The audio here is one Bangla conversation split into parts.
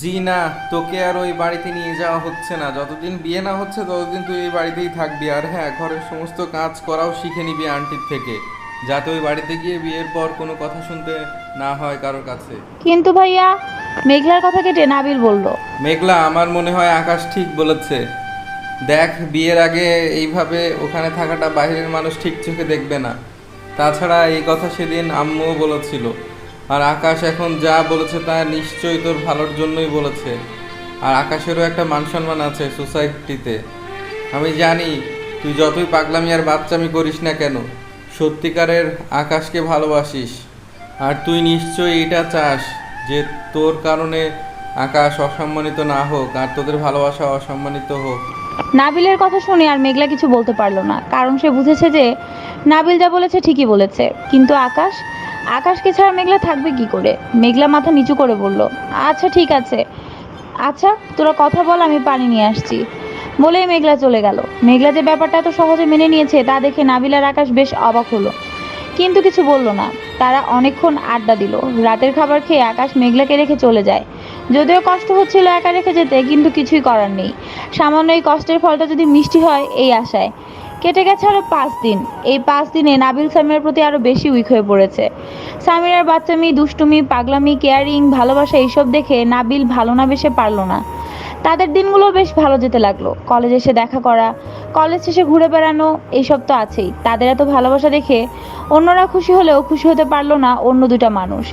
জি না তোকে আর ওই বাড়িতে নিয়ে যাওয়া হচ্ছে না। যতদিন বিয়ে না হচ্ছে ততদিন তুই এই বাড়িতেই থাকবি। আর হ্যাঁ ঘরের সমস্ত কাজ করাও শিখে নিবি আন্টির থেকে যাতে ওই বাড়িতে গিয়ে বিয়ের পর কোনো কথা শুনতে না হয় কারোর কাছে। কিন্তু ভাইয়া মেঘলার কথা কেটে নাবিল বলল। মেঘলা আমার মনে হয় আকাশ ঠিক বলেছে। দেখ বিয়ের আগে এইভাবে ওখানে থাকাটা বাইরের মানুষ ঠিক চোখে দেখবে না। তাছাড়া এই কথা সেদিন আম্মুও বলেছিল। আর আকাশ এখন যা বলেছে তা নিশ্চয়ই তোর ভালোর জন্যই বলেছে। আর আকাশেরও একটা মান সম্মান আছে সোসাইটিতে। আমি জানি, তুই যতই পাগলামি আর বাচ্চামি করিস না কেন, সত্যিকারের আকাশকে ভালোবাসিস। আর তুই নিশ্চয়ই এটা চাস যে তোর কারণে আকাশ অসম্মানিত না হোক, আর তোদের ভালোবাসা অসম্মানিত হোক। নাবিলের কথা শুনে আর মেঘলা কিছু বলতে পারল না, কারণ সে বুঝেছে যে, নাবিল যা বলেছে ঠিকই বলেছে। কিন্তু আকাশ আকাশকে ছাড়া মেঘলা থাকবে কি করে? মেঘলা মাথা নিচু করে বলল আচ্ছা ঠিক আছে। আচ্ছা তোরা কথা বল, আমি পানি নিয়ে আসছি। বলেই মেঘলা চলে গেল। মেঘলা যে ব্যাপারটা এত সহজে মেনে নিয়েছে, তা দেখে নাবিলার আকাশ বেশ অবাক হলো। কিন্তু কিছু বলল না। তারা অনেকক্ষণ আড্ডা দিল। রাতের খাবার খেয়ে আকাশ মেঘলাকে রেখে চলে যায়। যদিও কষ্ট হচ্ছিল একা রেখে যেতে, কিন্তু কিছুই করার নেই। সামান্য এই কষ্টের ফলটা যদি মিষ্টি হয়, এই আশায়। কেটে গেছে আরও পাঁচ দিন। এই পাঁচ দিনে নাবিল সামিরার প্রতি আরও বেশি উইক হয়ে পড়েছে। সামিরার বাচ্চামি দুষ্টুমি, পাগলামি কেয়ারিং ভালোবাসা এইসব দেখে নাবিল ভালো না বেশে পারল না। তাদের দিনগুলো বেশ ভালো যেতে লাগল। কলেজে এসে দেখা করা, কলেজ শেষে ঘুরে বেড়ানো, এইসব তো আছেই। তাদের এত ভালোবাসা দেখে অন্যরা খুশি হলেও খুশি হতে পারল না অন্য দুইটা মানুষ।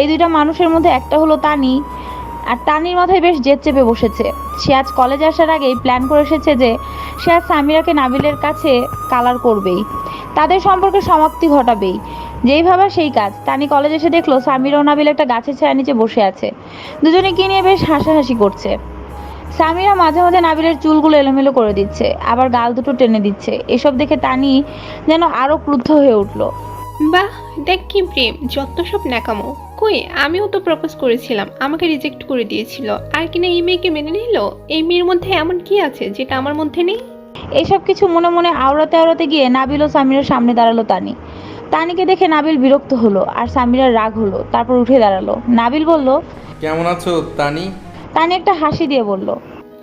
এই দুইটা মানুষের মধ্যে একটা হলো তানি আর তানির মাথায় বেশ জেদ চেপে বসেছে। সে আজ কলেজে আসার আগেই প্ল্যান করে এসেছে যে সে আজ সামিরাকে নাবিলের কাছে কালার করবেই। তাদের সম্পর্কে সমাপ্তি ঘটাবেই। যেই ভাবা সেই কাজ। তানি কলেজে এসে দেখল সামিরা ও নাবিল একটা গাছের ছায়া নিচে বসে আছে। দুজনে কি নিয়ে বেশ হাসাহাসি করছে। সামিরা মাঝে মাঝে নাবিলের চুলগুলো এলোমেলো করে দিচ্ছে, আবার গাল দুটো টেনে দিচ্ছে। এসব দেখে তানি যেন আরও ক্রুদ্ধ হয়ে উঠল। বাহ, দেখ কি প্রেম যত সব ন্যাকামো। কই? আমিও তো প্রপোজ করেছিলাম। আমাকে রিজেক্ট করে দিয়েছিল। আর কিনা এই মেয়েকে মেনে নিল? এই মেয়ের মধ্যে এমন কি আছে যেটা আমার মধ্যে নেই? এসব কিছু মনে মনে আওড়াতে আওড়াতে গিয়ে নাবিল ও সামিরার সামনে দাঁড়াল তানি। তানিকে দেখে নাবিল বিরক্ত হলো আর সামিরার রাগ হলো তারপর উঠে দাঁড়াল। নাবিল বলল কেমন আছো তানি? তানি একটা হাসি দিয়ে বলল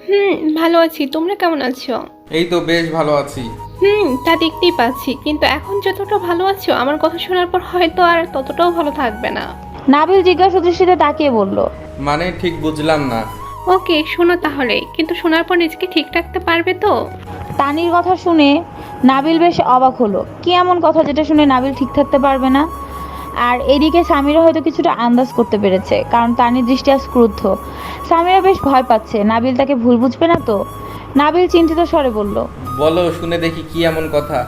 হুম ভালো আছি। তোমরা কেমন আছো? এই তো বেশ ভালো আছি। হুম তা দেখতেই পাচ্ছি। কিন্তু এখন যতটা ভালো আছো আমার কথা শোনার পর হয়তো আর ততটাও ভালো থাকবে না। নাবিল জিজ্ঞাসা দৃষ্টিতে তাকিয়ে বলল মানে ঠিক বুঝলাম না। ওকে শোনো তাহলে কিন্তু শোনার পর নিজেকে ঠিক রাখতে পারবে তো? তানির কথা শুনে নাবিল বেশ অবাক হলো। কি এমন কথা যেটা শুনে নাবিল ঠিক থাকতে পারবে না? আর এদিকে সামিরা হয়তো কিছুটা আন্দাজ করতে পেরেছে কারণ তানির দৃষ্টি আজ ক্রুদ্ধ। সামিরা বেশ ভয় পাচ্ছে নাবিল তাকে ভুল বুঝবে না তো? নাবিল চিন্তিত স্বরে বলল বলো শুনে দেখি কি এমন কথা।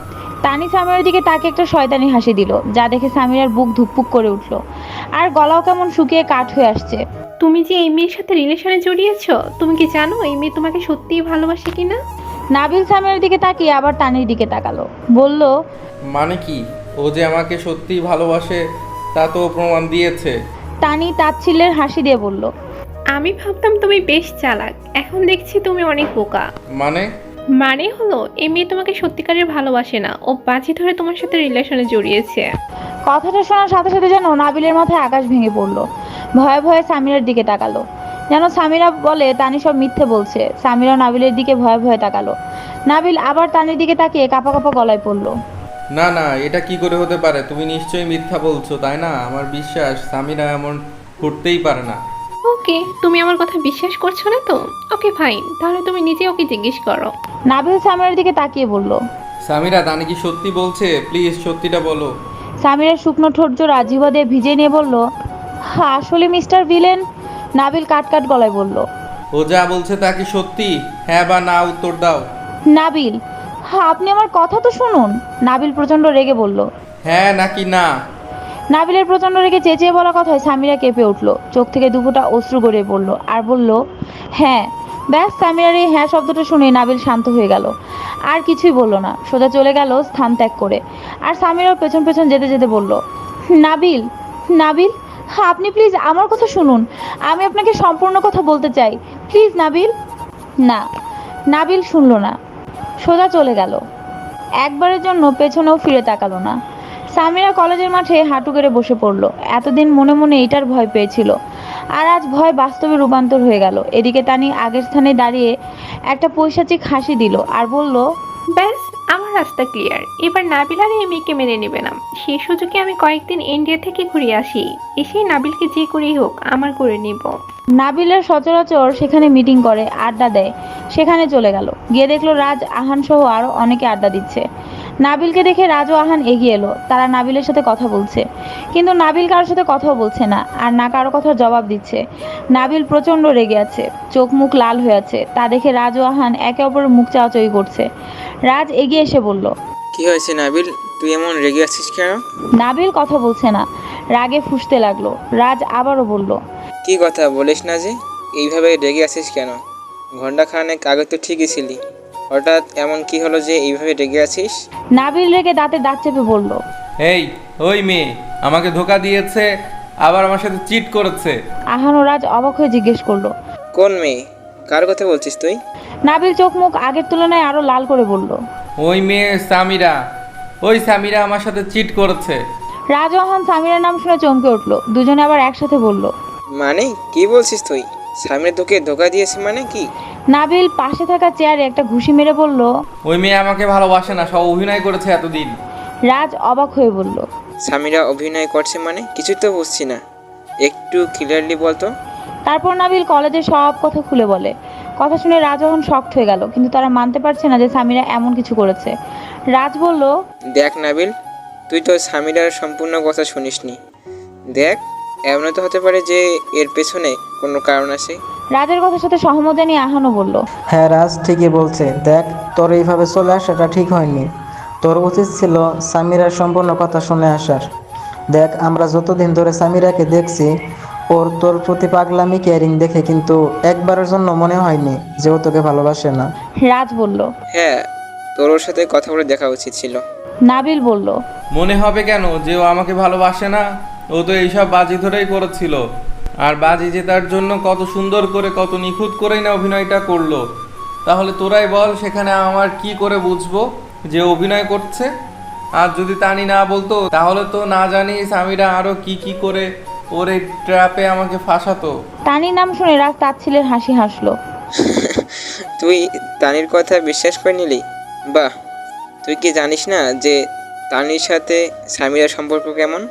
তানি সামিরার দিকে তাকে একটা শয়তানি হাসি দিল যা দেখে সামিরার বুক ধুকপুক করে উঠল। আর গলাও কেমন শুকিয়ে কাঠ হয়ে আসছে। তুমি যে এই মেয়ের সাথে রিলেশনে জড়িয়েছো তুমি কি জানো এই মেয়ে তোমাকে সত্যিই ভালোবাসে কিনা? নাবিল সামিরার দিকে তাকিয়ে আবার তানির দিকে তাকালো। বলল মানে কি? ও যে আমাকে সত্যিই ভালোবাসে তা তো প্রমাণ দিয়েছে। তানি তাচ্ছিল্যের হাসি দিয়ে বলল আমি ভাবতাম তুমি বেশ চালাক এখন দেখছি তুমি অনেক বোকা। মানে? মানে হলো এই মেয়ে তোমাকে সত্যিকারের ভালোবাসে না। ও বাজি ধরে তোমার সাথে রিলেশনে জড়িয়েছে। কথাটা শোনার সাথে সাথে যেন নাবিলের মাথায় আকাশ ভেঙে পড়ল। ভয়ে ভয়ে সামিরার দিকে তাকালো। যেন সামিরা বলে তানি সব মিথ্যে বলছে। সামিরা নাবিলের দিকে ভয়ে ভয়ে তাকালো। নাবিল আবার তানির দিকে তাকিয়ে কাপা কাপা গলায় পড়ল। না না এটা কি করে হতে পারে? তুমি নিশ্চয়ই মিথ্যা বলছো তাই না? আমার বিশ্বাস সামিরা এমন করতেই পারে না। ওকে তুমি আমার কথা বিশ্বাস করছ না তো? ওকে ফাইন তাহলে তুমি নিজে ওকে জিজ্ঞেস করো। নাবিল সামিরার দিকে তাকিয়ে বলল সামিরা তানি কি সত্যি বলছে? প্লিজ সত্যিটা বলো। সামিরার শুকনো ঠোঁট জোড়া ভিজে নিয়ে বলল হ্যাঁ আসলে মিস্টার ভিলেন? নাবিল কাট কাট গলায় বলল ও যা বলছে তা কি সত্যি? হ্যাঁ বা না উত্তর দাও। নাবিল হ্যাঁ আপনি আমার কথা তো শুনুন। নাবিল প্রচণ্ড রেগে বলল হ্যাঁ নাকি না? নাবিলের প্রচণ্ড রেগে চেঁচিয়ে বলা কথায় সামিরা কেঁপে উঠল। চোখ থেকে দুপুটা অশ্রু গড়িয়ে পড়ল। আর বলল হ্যাঁ ব্যাস সামিরার এই হ্যাঁ শব্দটা শুনে নাবিল শান্ত হয়ে গেল। আর কিছুই বলল না। সোজা চলে গেল স্থান ত্যাগ করে। আর সামিরাও পেছন পেছন যেতে যেতে বলল, নাবিল নাবিল হ্যাঁ আপনি প্লিজ আমার কথা শুনুন। আমি আপনাকে সম্পূর্ণ কথা বলতে চাই। প্লিজ নাবিল? না, নাবিল শুনল না। সোজা চলে গেল। একবারের জন্য পেছনেও ফিরে তাকালো না। সামিরা কলেজের মাঠে হাঁটু গেড়ে বসে পড়ল। এতদিন মনে মনে এটার ভয় পেয়েছিল। আর আজ ভয় বাস্তবে রূপান্তর হয়ে গেল। এদিকে তানি আগের স্থানে দাঁড়িয়ে একটা পৈশাচিক হাসি দিল আর বলল ব্যাস আমার রাস্তা ক্লিয়ার এবার নাবিল আর এই মেয়েকে মেনে নেবে না। সেই সুযোগে আমি কয়েকদিন ইন্ডিয়া থেকে ঘুরে আসি। এসেই নাবিলকে যে করেই হোক আমার করে নিব। নাবিলের সচরাচর সেখানে মিটিং করে আড্ডা দেয়। সেখানে চলে গেল। গিয়ে দেখল রাজ আহান সহ আরও অনেকে আড্ডা দিচ্ছে। নাবিলকে দেখে রাজ আহান এগিয়ে এলো। তারা নাবিলের সাথে কথা বলছে। কিন্তু নাবিল কারোর সাথে কথাও বলছে না আর না কারও কথার জবাব দিচ্ছে। নাবিল প্রচণ্ড রেগে আছে। চোখ মুখ লাল হয়ে আছে। তা দেখে রাজ আহান একে অপরের মুখ চাওয়াচাই করছে। রাজ এগিয়ে এসে বলল কি হয়েছে নাবিল? তুই এমন রেগে আছিস কেন? নাবিল কথা বলছে না। রাগে ফুঁসতে লাগল। রাজ আবারও বলল কি কথা? বলিস না যে এইভাবে রেগে আছিস কেন? ঘণ্টা খানেক আগে তো ঠিকই ছিলি। হঠাৎ এমন কি হলো যে এইভাবে রেগে আছিস? নাবিল রেগে দাঁতে দাঁত চেপে বলল এই ওই মেয়ে আমাকে ধোকা দিয়েছে আবার আমার সাথে চিট করেছে। আহান ও রাজ অবাক হয়ে জিজ্ঞেস করল কোন মেয়ে? কার কথা বলছিস তুই? নাবিল চোখ মুখ আগের তুলনায় আরও লাল করে বলল ওই মেয়ে সামিরা ওই সামিরা আমার সাথে চিট করেছে। রাজ ও আহান সামিরার নাম শুনে চমকে উঠল দুজনে আবার একসাথে বলল মানে কি বলছিস তুই? সামনে তোকে ধোকা দিয়েছে মানে কি? নাবিল পাশে থাকা চেয়ারে একটা ঘুষি মেরে বলল ওই মেয়ে আমাকে ভালোবাসে না সব অভিনয় করেছে এতদিন। রাজ অবাক হয়ে বলল স্বামীরা অভিনয় করছে মানে? কিছুই তো বুঝছি না। একটু ক্লিয়ারলি বলতো? তারপর নাবিল কলেজে সব কথা খুলে বলে। কথা শুনে রাজ এখন শক্ট হয়ে গেল কিন্তু তারা মানতে পারছে না যে সামিরা এমন কিছু করেছে। রাজ বলল দেখ নাবিল তুই তো স্বামীরার সম্পূর্ণ কথা শুনিসনি। দেখ এমন তো হতে পারে যে এর পেছনে কোনো কারণ আছে। রাজের কথার সাথে সহমত জানিয়ে আহানও বলল হ্যাঁ রাজ ঠিকই বলছে। দেখ তোর এইভাবে চলে আসাটা ঠিক হয়নি। তোর উচিত ছিল সামিরার সম্পূর্ণ কথা শুনে আসার। দেখ আমরা যতদিন ধরে সামিরাকে দেখছি ওর তোর প্রতি পাগলামি কেয়ারিং দেখে কিন্তু একবারের জন্য মনে হয়নি যে ও তোকে ভালোবাসে না। রাজ বলল হ্যাঁ তোর ওর সাথে কথা বলে দেখা উচিত ছিল। নাবিল বলল মনে হবে কেন যে ও আমাকে ভালোবাসে না? ও তো এইসব বাজি ধরেই করেছিল আর বাজি জেতার জন্য কত সুন্দর করে কত নিখুঁত করেই না অভিনয়টা করল। তাহলে তোরাই বল সেখানে আমার কি করে বুঝব যে ও অভিনয় করছে? আর যদি তানি না বলতো তাহলে তো না জানি স্বামীরা আরও কি কি করে ওর এই ট্র্যাপে আমাকে ফাঁসাতো। তানির নাম শুনে রাজ তাচ্ছিলের হাসি হাসলো। তুই তানির কথা বিশ্বাস করে নিলি? বাহ তুই কি জানিস না যে তানির সাথে স্বামীরা সম্পর্ক কেমন?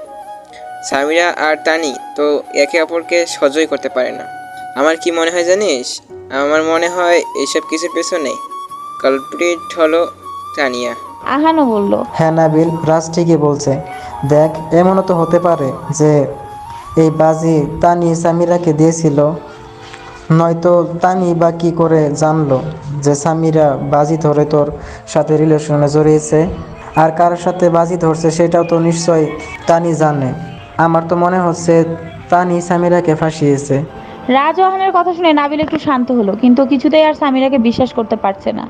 স্বামীরা আর তানি তো একে অপরকে সহ্যই করতে পারে না। আমার কি মনে হয় জানিস? আমার মনে হয় এইসব কিছুর পেছনে কালপ্রিট হলো তানিয়া। আহানও বলল হ্যাঁ নাবিল রাজ ঠিকই বলছে। দেখ এমনও তো হতে পারে যে এই বাজি তানি সামিরাকে দিয়েছিল। নয়তো তানি বা কি করে জানলো যে সামিরা বাজি ধরে তোর সাথে রিলেশনে জড়িয়েছে? আর কার সাথে বাজি ধরছে সেটাও তো নিশ্চয় তানি জানে। আমার তো মনে হচ্ছে তানি সামিরাকে ফাঁসিয়েছে। রাজ ওহানের কথা শুনে নাবিল একটু শান্ত হলো, কিন্তু কিছুতেই আর সামিরাকে বিশ্বাস করতে পারছে না।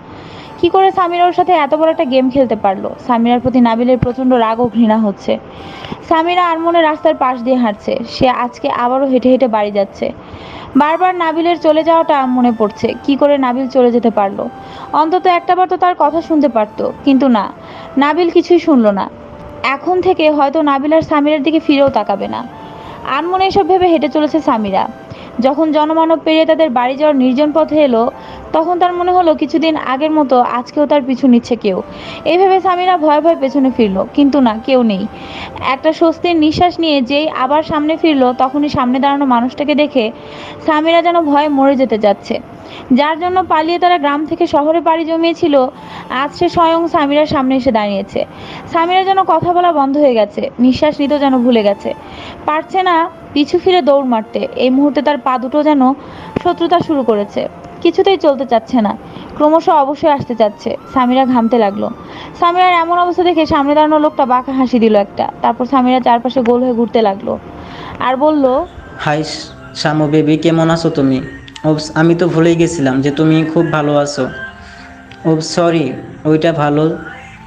কি করে সামিরা ওর সাথে এত বড় একটা গেম খেলতে পারল? সামিরার প্রতি নাবিলের প্রচণ্ড রাগ ও ঘৃণা হচ্ছে। সামিরা আর মনে রাস্তার পাশ দিয়ে হাঁটছে। সে আজকে আবারও হেঁটে হেঁটে বাড়ি যাচ্ছে। বারবার নাবিলের চলে যাওয়াটা মনে পড়ছে। কি করে নাবিল চলে যেতে পারল? অন্তত একটাবার তো তার কথা শুনতে পারতো, কিন্তু না। নাবিল কিছুই শুনলো না। এখন থেকে হয়তো নাবিল আর সামিরার দিকে ফিরেও তাকাবে না। আনমনে এসব ভেবে হেঁটে চলেছে সামিরা। যখন জনমানব পেরিয়ে তাদের বাড়ি যাওয়ার নির্জন পথে এলো, তখন তার মনে হলো কিছুদিন আগের মতো আজকেও তার পিছু নিচ্ছে কেউ। এইভাবে সামিরা ভয়ে ভয়ে পেছনে ফিরলো, কিন্তু না, কেউ নেই। একটা স্বস্তির নিঃশ্বাস নিয়ে যেই আবার সামনে ফিরলো, তখনই সামনে দাঁড়ানো মানুষটাকে দেখে সামিরা যেন ভয়ে মরে যেতে যাচ্ছে। যার জন্য পালিয়ে তারা গ্রাম থেকে শহরে পাড়ি জমিয়েছিল। আজ সে স্বয়ং সামিরার সামনে এসে দাঁড়িয়েছে। সামিরা যেন কথা বলা বন্ধ হয়ে গেছে। নিঃশ্বাস নিতেও যেন ভুলে গেছে। পারছে না পিছু ফিরে দৌড় মারতে। এই মুহূর্তে তার পা দুটো যেন শত্রুতা শুরু করেছে। কিছুতেই চলতে চাচ্ছে না। ক্রমশ অবশ্যই আসতে চাচ্ছে। সামিরা ঘামতে লাগল। সামিরার এমন অবস্থা দেখে সামনে দাঁড়ানো লোকটা বাঁকা হাসি দিল একটা। তারপর সামিরা চারপাশে গোল হয়ে ঘুরতে লাগল। আর বলল, হাই শামু বেবি, কেমন আছো তুমি? ওবস আমি তো ভুলেই গেছিলাম যে তুমি খুব ভালো আছো। ওব সরি ওইটা ভালো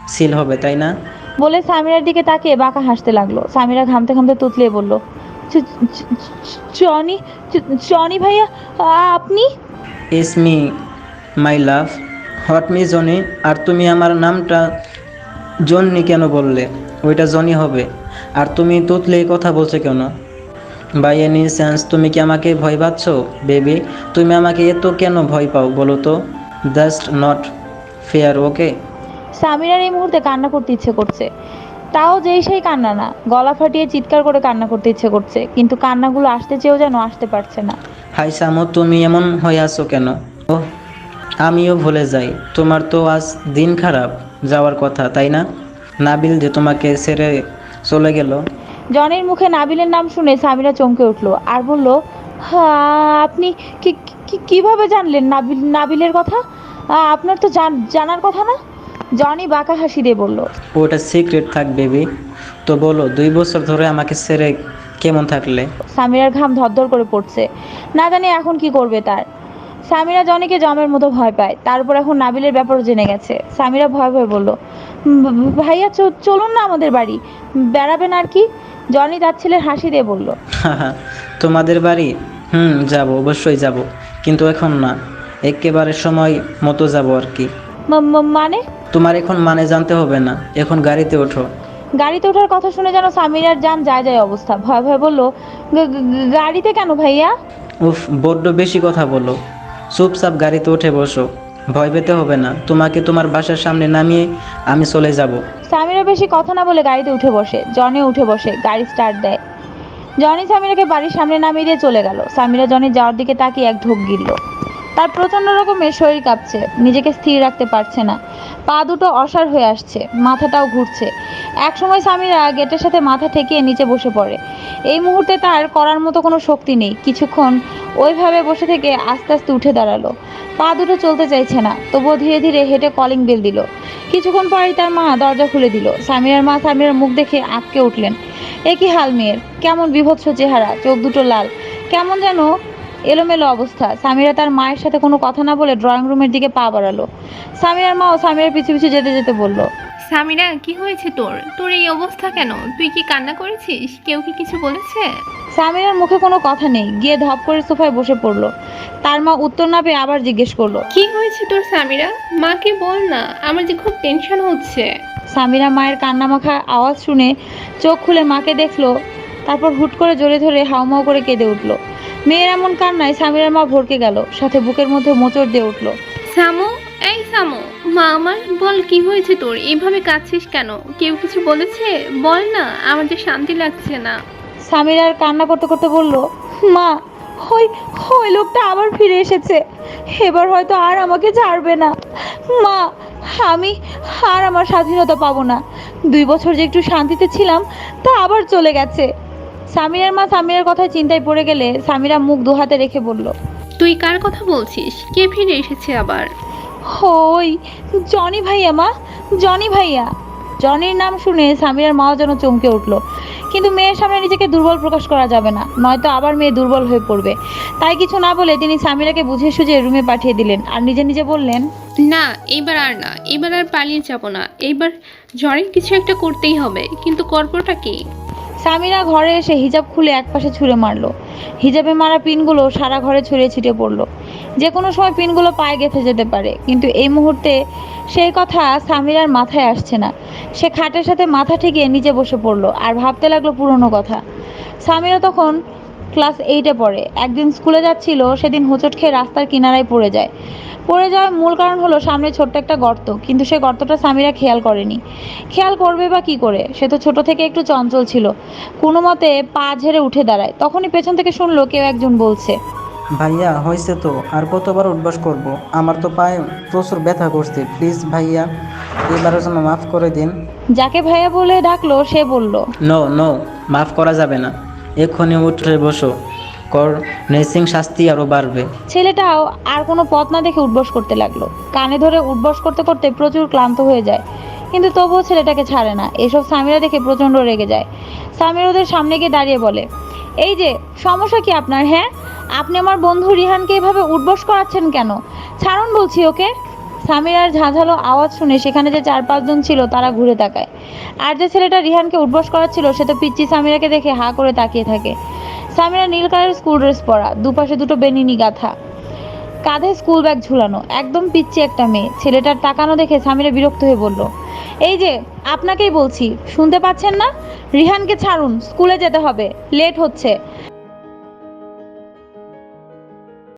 সিল হবে তাই না? বলে সামিরার দিকে তাকিয়ে বাঁকা হাসতে লাগল। সামিরা ঘামতে ঘামতে তুতলিয়ে বলল "চ- চ- চ- জনি জনি ভাইয়া আপনি? Is me my love what me Johnny আর তুমি আমার নামটা জন্নি কেন বললে? ওইটা জনি হবে। আর তুমি তুতলে কথা বলছো কেন? বাই এনি সেন্স তুমি কি আমাকে ভয় পাচ্ছ? বেবি তুমি আমাকে এত কেন ভয় পাও বলো তো? জাস্ট নট ফেয়ার ওকে সামিরার এই মুহূর্তে কান্না করতে ইচ্ছে করছে। তাও যেই সেই কান্না না গলা ফাটিয়ে চিৎকার করে কান্না করতে ইচ্ছে করছে কিন্তু কান্নাগুলো আসতে চেয়েও যেন আসতে পারছে না। হাই সামু তুমি এমন হয়ে আছো কেন? ও আমিও ভুলে যাই। তোমার তো আজ দিন খারাপ যাওয়ার কথা তাই না? নাবিল যে তোমাকে ছেড়ে চলে গেল। জনের মুখে নাবিলের নাম শুনে সামিরা চমকে উঠল আর বলল হ্যাঁ আপনি কি কীভাবে জানলেন নাবিল নাবিলের কথা? আপনার তো জান- জানার কথা না? জনি বাঁকা হাসি দিয়ে বলল ওটা সিক্রেট থাক বেবি। তো বলো দুই বছর ধরে আমাকে ছেড়ে কেমন থাকলে? সামিরার ঘাম ধরধর করে পড়ছে। না জানি এখন কি করবে তার। সামিরা জনিকে জমের মতো ভয় পায়। তারপর এখন নাবিলের ব্যাপারও জেনে গেছে। সামিরা ভয় ভয় বলল ভাইয়া চলুন না আমাদের বাড়ি। বেড়াবেন আর কি? জনি তার ছেলের হাসি দিয়ে বলল তোমাদের বাড়ি? হুম যাব অবশ্যই যাব। কিন্তু এখন না। একেবারে সময় মতো যাব আর কি। "ম- ম- মানে? তোমার এখন মানে জানতে হবে না। এখন গাড়িতে ওঠো। গাড়িতে ওঠার কথা শুনে যেন সামিরার যান যায় যায় অবস্থা। ভয় ভয় বলল "গা- গা- গাড়িতে কেন ভাইয়া? উফ বড্ড বেশি কথা বলো চুপচাপ গাড়িতে উঠে বসো। ভয় পেতে হবে না। তোমাকে তোমার বাসার সামনে নামিয়ে আমি চলে যাব। সামিরা বেশি কথা না বলে গাড়িতে উঠে বসে। জনে উঠে বসে, গাড়ি স্টার্ট দেয়। জনি সামিরাকে বাড়ির সামনে নামিয়ে দিয়ে চলে গেল। সামিরা জনি যাওয়ার দিকে তাকিয়ে এক ঢোক গিলল। তার প্রচণ্ড রকমের শরীর কাঁপছে। নিজেকে স্থির রাখতে পারছে না। পা দুটো অসার হয়ে আসছে, মাথাটাও ঘুরছে। একসময় সামিরা গেটের সাথে মাথা ঠেকিয়ে নিচে বসে পড়ে। এই মুহূর্তে তার করার মতো কোনো শক্তি নেই। কিছুক্ষণ ওইভাবে বসে থেকে আস্তে আস্তে উঠে দাঁড়াল। পা দুটো চলতে চাইছে না, তবুও ধীরে ধীরে হেঁটে কলিং বেল দিল। কিছুক্ষণ পরেই তার মা দরজা খুলে দিল। সামিরার মা সামিরার মুখ দেখে আটকে উঠলেন। এ কি হাল মেয়ের? কেমন বিভৎস চেহারা, চোখ দুটো লাল। কেমন যেন এলোমেলো অবস্থা। সামিরা তার মায়ের সাথে কোনো কথা না বলে ড্রয়িং রুমের দিকে পা বাড়ালো। সামিরার মাও সামিরার পিছু পিছু যেতে যেতে বলল সামিরা কি হয়েছে তোর? তোর এই অবস্থা কেন? তুই কি কান্না করেছিস? কেউ কি কিছু বলেছে? সামিরার মুখে কোনো কথা নেই। গিয়ে ধপ করে সোফায় বসে পড়ল। তার মা উত্তর না পেয়ে আবার জিজ্ঞেস করল কি হয়েছে তোর সামিরা? মাকে বল না আমার যে খুব টেনশন হচ্ছে। সামিরা মায়ের কান্না কান্নামাখা আওয়াজ শুনে চোখ খুলে মাকে দেখল তারপর হুট করে জোরে ধরে হাউমাউ করে কেঁদে উঠল। মেয়ের এমন কান্নায় সামিরার মা ভরকে গেল সাথে বুকের মধ্যে মোচড় দিয়ে উঠল। সামু এই সামু মা আমার বল কি হয়েছে তোর? এইভাবে কাঁদছিস কেন? কেউ কিছু বলেছে? বল না আমার যে শান্তি লাগছে না। সামিরার কান্না করতে করতে বলল মা ওই ওই লোকটা আবার ফিরে এসেছে। এবার হয়তো আর আমাকে ছাড়বে না। মা আমি আর আমার স্বাধীনতা পাবো না। দুই বছর যে একটু শান্তিতে ছিলাম তা আবার চলে গেছে। সামিরার মা সামিরার কথায় চিন্তায় পড়ে গেলে সামিরা মুখ দু হাতে রেখে বলল তুই কার কথা বলছিস? কে ফিরে এসেছে আবার? হই জনি ভাইয়া মা জনি ভাইয়া। জনির নাম শুনে সামিরার মাও যেন চমকে উঠল। কিন্তু মেয়ের সামনে নিজেকে দুর্বল প্রকাশ করা যাবে না নয়তো আবার মেয়ে দুর্বল হয়ে পড়বে। তাই কিছু না বলে তিনি সামিরাকে বুঝিয়ে সুঝে রুমে পাঠিয়ে দিলেন আর নিজে নিজে বললেন না এইবার আর না এবার আর পালিয়ে যাব না। এইবার জ্বরের কিছু একটা করতেই হবে কিন্তু করবোটা কি? সামিরা ঘরে এসে হিজাব খুলে একপাশে ছুঁড়ে মারলো। হিজাবে মারা পিনগুলো সারা ঘরে ছড়িয়ে ছিটিয়ে পড়ল। যে কোনো সময় পিনগুলো পায়ে গেঁথে যেতে পারে, কিন্তু এই মুহূর্তে সেই কথা সামিরার মাথায় আসছে না। সে খাটের সাথে মাথা ঠেকিয়ে নিচে বসে পড়ল আর ভাবতে লাগল পুরনো কথা। সামিরা তখন ক্লাস এইটে পড়ে। একদিন স্কুলে যাচ্ছিল, সেদিন হোঁচট খেয়ে রাস্তার কিনারায় পড়ে যায়। পড়ে যাওয়ার মূল কারণ হলো সামনে ছোট্ট একটা গর্ত কিন্তু সে গর্তটা সামিরা খেয়াল করেনি। খেয়াল করবে বা কি করে? সে তো ছোট থেকে একটু চঞ্চল ছিল। কোনো মতে পা ঝেড়ে উঠে দাঁড়ায়। তখনই পেছন থেকে শুনলো কেউ একজন বলছে ভাইয়া হয়েছে তো। আর কতবার উঠবাস করব? আমার তো পায়ে প্রচুর ব্যথা করছে। প্লিজ ভাইয়া এবারের জন্য মাফ করে দিন। যাকে ভাইয়া বলে ডাকলো সে বলল নো নো মাফ করা যাবে না। এক্ষুনি উঠে বসো। কর শাস্তি আরও বাড়বে। ছেলেটাও আর কোনো পথ না দেখে উঠবস করতে লাগল। কানে ধরে উঠবস করতে করতে প্রচুর ক্লান্ত হয়ে যায়। কিন্তু তবুও ছেলেটাকে ছাড়ে না। এসব সামিরা দেখে প্রচণ্ড রেগে যায়। সামির ওদের সামনে গিয়ে দাঁড়িয়ে বলে, এই যে, সমস্যা কি আপনার হ্যাঁ? আপনি আমার বন্ধু রিহানকে এভাবে উঠবস করাচ্ছেন কেন? ছাড়ুন বলছি ওকে। সামিরার ঝাঁঝালো আওয়াজ শুনে সেখানে যে চার পাঁচজন ছিল, তারা ঘুরে তাকায়। আর যে ছেলেটা রিহানকে উঠবস করাচ্ছিল, সে তো পিচ্চি সামিরাকে দেখে হা করে তাকিয়ে থাকে। সামিরা নীল কালারের স্কুল ড্রেস পরা, দুপাশে দুটো বেনিনি গাথা। কাঁধে স্কুল ব্যাগ ঝুলানো, একদম পিচ্ছি একটা মেয়ে। ছেলেটার তাকানো দেখে সামিরা বিরক্ত হয়ে বলল, এই যে, আপনাকেই বলছি, শুনতে পাচ্ছেন না? রিহানকে ছাড়ুন, স্কুলে যেতে হবে, লেট হচ্ছে।